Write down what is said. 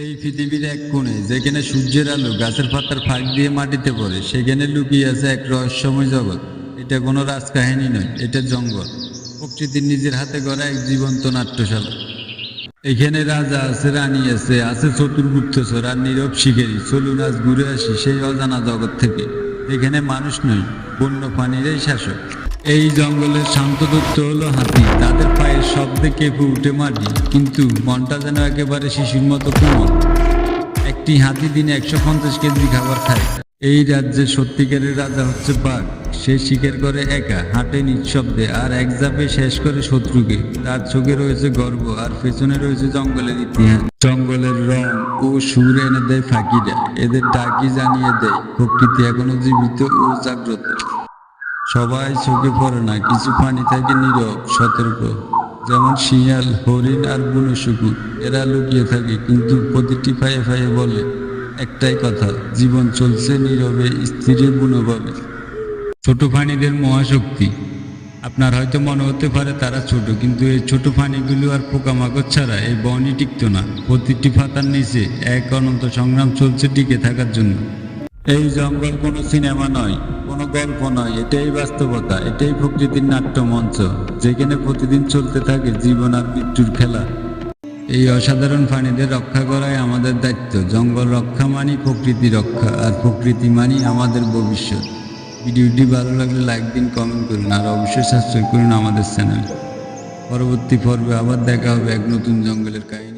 এই পৃথিবীর এক কোণে, যেখানে সূর্যের আলো গাছের পাতার ফাঁক দিয়ে মাটিতে পড়ে, সেখানে লুকিয়ে আছে এক রহস্যময় জগৎ। এটা কোনো রাজকাহিনী নয়, এটা জঙ্গল। প্রকৃতির নিজের হাতে গড়া এক জীবন্ত নাট্যশালা। এখানে রাজা আছে, রানী আছে আছে চতুর্গুপ্তচর আর নীরব শিকারী। চলুন আজ ঘুরে আসি সেই অজানা জগৎ থেকে। এখানে মানুষ নয়, বন্য প্রাণীরাই শাসক। এই জঙ্গলের শান্ত তথ্য হলো হাতি, তাদের পায়ের শব্দে কেঁপে উঠে মাটি, কিন্তু মনটা যেন একেবারে শিশুর মতো কোমল। একটি হাতি দিনে একশো পঞ্চাশ কেজি খাবার খায়। এই রাজ্যের সত্যিকারের রাজা হচ্ছে বাঘ। সে শিকার করে একা, হাঁটে নিঃশব্দে, আর এক ঝাপে শেষ করে শত্রুকে। তার চোখে রয়েছে গর্ব, আর পেছনে রয়েছে জঙ্গলের ইতিহাস। জঙ্গলের রং ও সুর এনে দেয় ফাঁকিরা। এদের ডাকি জানিয়ে দেয়, প্রকৃতি এখনও জীবিত ও জাগ্রত। সবাই চোখে পড়ে না, কিছু পানি থাকে নীরব, সতর্ক। যেমন শিয়াল, হরিণ আর বুনো শুকুর এরা লুকিয়ে থাকে কিন্তু প্রতিটি ফায়ে ফায়ে বলে, একটাই কথা, জীবন চলছে নীরবে, স্থিরে বুনোভাবে ছোট প্রাণীদের মহাশক্তি। আপনার হয়তো মনে হতে পারে তারা ছোট, কিন্তু এই ছোট প্রাণীগুলো আর পোকামাকড় ছাড়া এই বনই টিকতো না। প্রতিটি পাতার নিচে এক অনন্ত সংগ্রাম চলছে টিকে থাকার জন্য। এই জঙ্গল কোনো সিনেমা নয়, কোনো গল্প নয়, এটাই বাস্তবতা, এটাই প্রকৃতির নাট্য মঞ্চ যেখানে প্রতিদিন চলতে থাকে জীবন আর মৃত্যুর খেলা। এই অসাধারণ প্রাণীদের রক্ষা করাই আমাদের দায়িত্ব। জঙ্গল রক্ষা মানি প্রকৃতি রক্ষা, আর প্রকৃতি মানি আমাদের ভবিষ্যৎ। ভিডিওটি ভালো লাগলে লাইক দিন, কমেন্ট করুন, আর অবশ্যই সাবস্ক্রাইব করুন আমাদের চ্যানেল। পরবর্তী পর্বে আবার দেখা হবে এক নতুন জঙ্গলের কাহিনী।